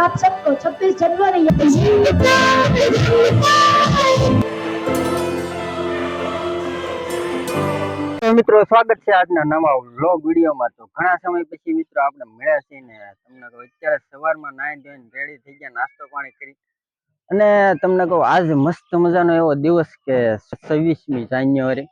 आप सबको 26 जनवरी તો મિત્રો સ્વાગત છે આજના નવા વ્લોગ વિડીયોમાં તો ઘણા સમય પછી મિત્રો આપણે મળ્યા છીએ ને તમને કહું અત્યારે સવારમાં નાહી ધોઈને રેડી થઈ ગયા નાસ્તો પાણી કરી અને તમને કહું આજ મસ્ત મજાનો એવો દિવસ કે છવ્વીસમી જાન્યુઆરી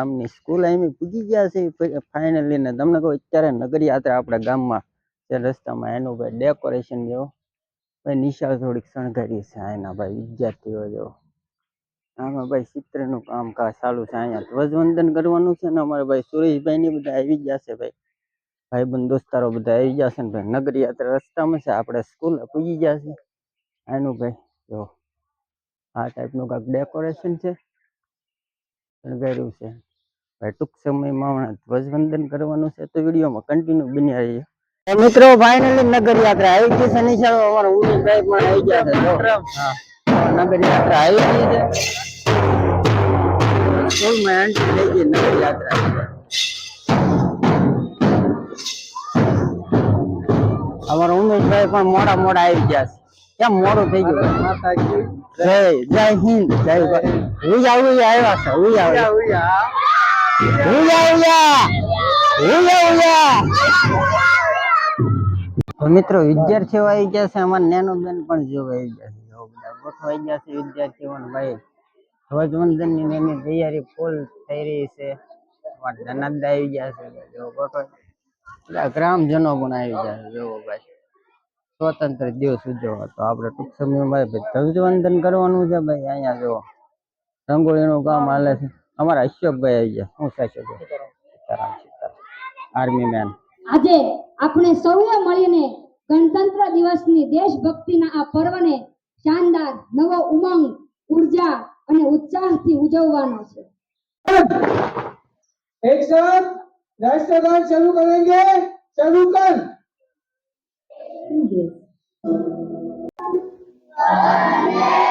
ગામની સ્કૂલ અહીં પૂજી ગયા છે. ફાઇનલી ને તમને કહું, અત્યારે નગરયાત્રા આપણા ગામમાં છે, રસ્તામાં. એનું ભાઈ ડેકોરેશન જેવો. ભાઈ નિશાળ થોડીક શણગારી છે એના ભાઈ વિદ્યાર્થીઓ જેવો. આમાં ભાઈ ચિત્રનું કામકાજ ચાલુ છે. અહીંયા ધ્વજવંદન કરવાનું છે ને અમારે ભાઈ સુરેશભાઈ ને બધા આવી ગયા છે ભાઈ. ભાઈબંધ, દોસ્તારો બધા આવી ગયા છે ને ભાઈ. નગર રસ્તામાં છે. આપણે સ્કૂલ પૂજી ગયા છે. એનું ભાઈ જો આ ટાઈપનું કાંઈક ડેકોરેશન છે. શણગાર્યું છે. ભાઈ ટૂંક સમયમાં ધ્વજવંદન કરવાનું છે તો વિડીયોમાં કન્ટિન્યુ બન્યા રહીએ. મિત્રો ફાઇનલી નગર યાત્રા આવી ગઈ છે નિશાળો અમારા ઉમેશભાઈ પણ આવી ગયા છે નગર યાત્રા આવી ગઈ છે. ફૂલ મેન્ટ થઈ ગઈ નગર યાત્રા અમારા ઉમેશભાઈ પણ મોડા મોડા આવી ગયા છે. કેમ મોડું થઈ ગયું? જય જય હિન્દ જય. ઉયા ઉયા આવ્યા છે ઉયા ઉયા મિત્રો, વિદ્યાર્થીઓ આવી ગયા છે. અમાર નેનો બેન પણ જોવા ગયા છે. જો બધા ગોઠવાઈ છે વિદ્યાર્થીઓ ભાઈ. ધ્વજવંદનની એની તૈયારી ફૂલ થઈ રહી છે. અમારા આવી ગયા છે. ગ્રામજનો પણ આવી ગયા છે. જોવો ભાઈ. સ્વતંત્ર દિવસ ઉજવવા તો આપણે ટૂંક સમયમાં ભાઈ ધ્વજવંદન કરવાનું છે ભાઈ. અહીંયા જો રંગોળીનું કામ હાલે છે. અમારા અશોકભાઈ આવી ગયા. હું છે. અશોકભાઈ આર્મી મેન આજે આપણે સૌએ મળીને ગણતંત્ર દિવસની દેશભક્તિના આ પર્વને શાનદાર નવો ઉમંગ ઊર્જા અને ઉત્સાહથી ઉજવવાનો છે. એક સાથ રાષ્ટ્રગાન શરૂ કરેંગે. શરૂ કર. Thank.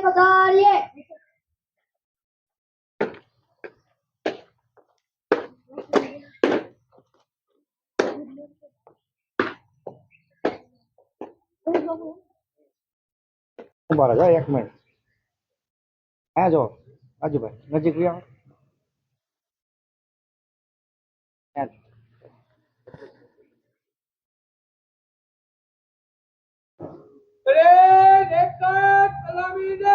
പതാരിയെ ઉભા રહો એક મિનિટ હા જો રાજુભાઈ નજીક રહ્યા Ready, next time. வீடு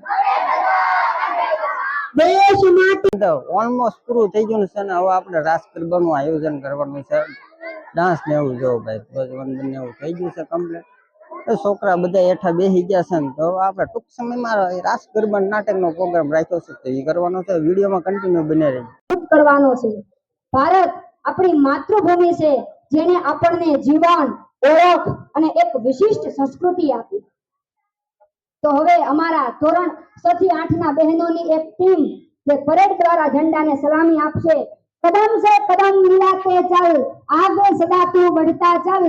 માટે ઓલમોસ્ટ પૂરું થઈ ગયું છે ને, હવે આપણે રાસ ગરબાનું આયોજન કરવાનું છે. ડાન્સ ને એવું જો ભાઈ, ધ્વજવંદન ને એવું થઈ ગયું છે કમ્પ્લીટ તો છોકરા બધા હેઠા બેસી ગયા છે ને, તો આપણે ટૂંક સમયમાં રાસ ગરબા નાટકનો પ્રોગ્રામ રાખ્યો છે, તો એ કરવાનો છે. વિડીયોમાં કન્ટિન્યુ બને રહી કરવાનો છે. ભારત આપણી માતૃભૂમિ છે જેને આપણને જીવન, ઓળખ અને એક વિશિષ્ટ સંસ્કૃતિ આપી. તો હવે અમારા ધોરણ છ થી આઠ ના બહેનોની એક ટીમ જે પરેડ દ્વારા ઝંડાને સલામી આપશે કદમ સે કદમ મિલાતે ચલ આગે સદા તું बढ़ता चल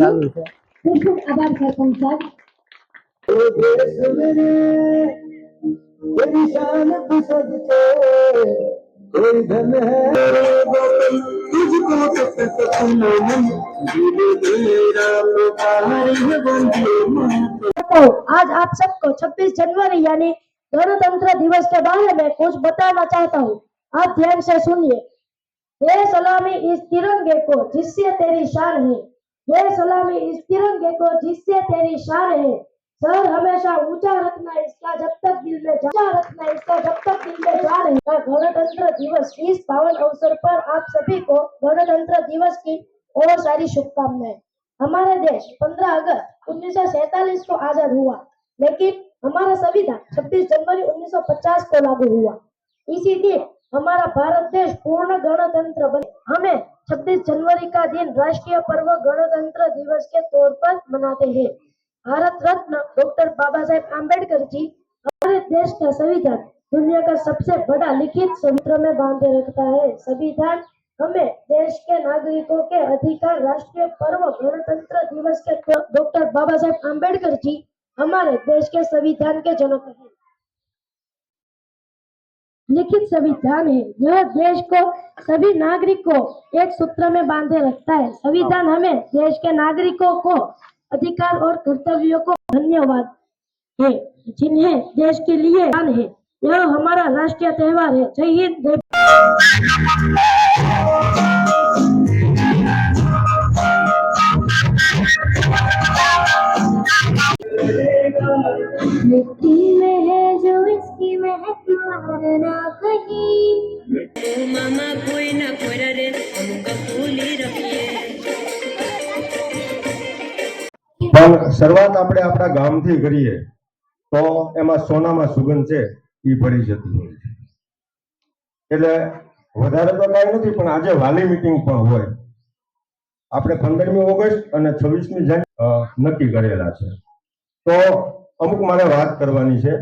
નથી ચાલુ છે ખૂબ ખૂબ આભાર સરપંચ સાહેબ तेरी शान भी सजते कोई धन है तुझको तक सपनों में मेरा पुकार है वंदे मातरम तो आज आप सबको 26 जनवरी यानी गणतंत्र दिवस के बारे में कुछ बताना चाहता हूँ आप ध्यान से सुनिए ये सलामी इस तिरंगे को जिससे तेरी शान है ये सलामी इस तिरंगे को जिससे तेरी शान है सर हमेशा ऊँचा रखना इसका जब तक दिल में ऊँचा रखना इसका जब तक दिल में जान है गणतंत्र दिवस इस पावन अवसर पर आप सभी को गणतंत्र दिवस की और सारी शुभकामनाएँ हमारे देश 15 अगस्त उन्नीस को आज़ाद हुआ लेकिन हमारा संविधान 26 जनवरी 1950 को लागू हुआ इसी दिन हमारा भारत देश पूर्ण गणतंत्र बने हमें 26 जनवरी का दिन राष्ट्रीय पर्व गणतंत्र दिवस के तौर पर मनाते हैं। भारत रत्न डॉक्टर बाबा साहेब आम्बेडकर जी हमारे देश का संविधान दुनिया का सबसे बड़ा लिखित सूत्र में बांधे रखता है। संविधान हमें देश के नागरिकों के अधिकार, राष्ट्रीय पर्व गणतंत्र दिवस के डॉक्टर बाबा साहेब आम्बेडकर जी हमारे देश के संविधान के जनक हैं। लिखित संविधान है। यह देश को सभी नागरिकों एक सूत्र में बांधे रखता है। संविधान हमें देश के नागरिकों को अधिकार और कर्तव्यों को धन्यवाद है जिन्हें देश के लिए दान है। यह हमारा राष्ट्रीय त्यौहार है। जय हिंद जय मिट्टी में है ના કહી મામા કોઈ ના કોઈ રે કપૂલી રમીએ પણ શરૂઆત આપણે આપણા ગામથી કરીએ, તો એમાં સોનામાં સુગંધ છે એ ભરી જતી હોય છે. એટલે વધારે તો કાંઈ નથી, પણ આજે વાલી મિટિંગ પણ હોય. આપણે પંદરમી ઓગસ્ટ અને છવ્વીસમી જાન્યુ નક્કી કરેલા છે. તો અમુક મારે વાત કરવાની છે.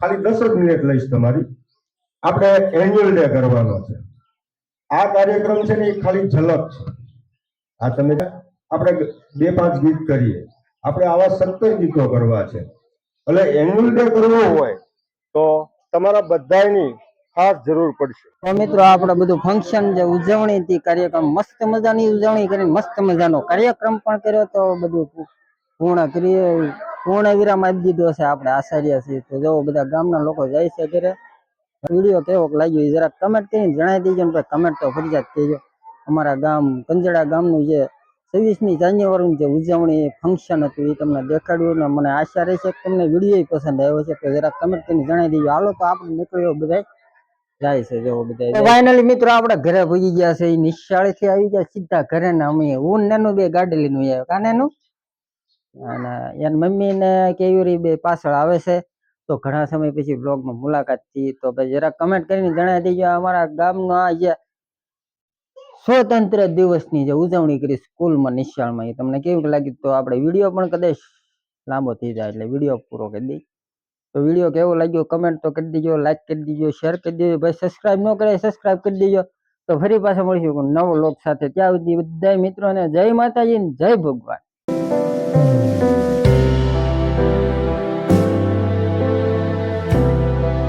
ખાલી દસ જ મિનિટ લઈશ તમારી. આપણે એન્યુઅલ ડે કરવાનો છે. આ કાર્યક્રમ છે ને એ ખાલી ઝલક છે. આ તમે આપણે બે પાંચ ગીત કરીએ. આપણે આવા સત્તર ગીતો કરવા છે. એટલે એન્યુઅલ ડે કરવો હોય તો તમારા બધાની ખાસ જરૂર પડશે. તો મિત્રો આપણે બધું ફંક્શન જે ઉજવણી હતી, કાર્યક્રમ મસ્ત મજાની ઉજવણી કરી મસ્ત મજાનો કાર્યક્રમ પણ કર્યો તો બધું પૂર્ણ કરીએ. પૂર્ણ વિરામ આપી દીધો છે આપણે આચાર્ય છીએ તો જો બધા ગામના લોકો જાય છે ઘરે વીડિયો કેવો લાગ્યો એ જરાક કમેન્ટ કરીને જણાવી દેજો ને ભાઈ. કમેન્ટ તો ફરજિયાત કહેજો અમારા ગામ, કંજડા ગામનું જે છવ્વીસમી જાન્યુઆરીનું જે ઉજવણી ફંક્શન હતું, એ તમને દેખાડ્યું ને મને આશા રહેશે કે તમને વીડિયો પસંદ આવ્યો છે. તો જરાક કમેન્ટ કરીને જણાવી દેજો. હાલો તો આપણે નીકળ્યો બધા જાય છે જેવો બધા ઘરે ભૂગી ગયા છે. એ નિશાળેથી આવી ગયા સીધા ઘરે ને અમે. હું નેનું બે ગાડી લઈને આવ્યો. કાને અને એની મમ્મી ને કેયુરી બે પાછળ આવે છે. તો ઘણા સમય પછી બ્લોગમાં મુલાકાત થઈ તો ભાઈ જરાક કમેન્ટ કરીને જણાવી દેજો અમારા ગામનો આ જે સ્વતંત્ર દિવસની જે ઉજવણી કરી સ્કૂલમાં નિશાળમાં એ તમને કેવું લાગ્યું તો આપણે વિડીયો પણ કદાચ લાંબો થઈ જાય એટલે વિડીયો પૂરો કરી દઈ તો વિડીયો કેવો લાગ્યો કમેન્ટ તો કરી દેજો લાઈક કરી દેજો શેર કરી દેજો ભાઈ સબસ્ક્રાઇબ ન કરે સબસ્ક્રાઇબ કરી દેજો તો ફરી પાછા મળીશું કોઈ નવો લોક સાથે ત્યાં સુધી બધા મિત્રોને જય માતાજી ને જય ભગવાન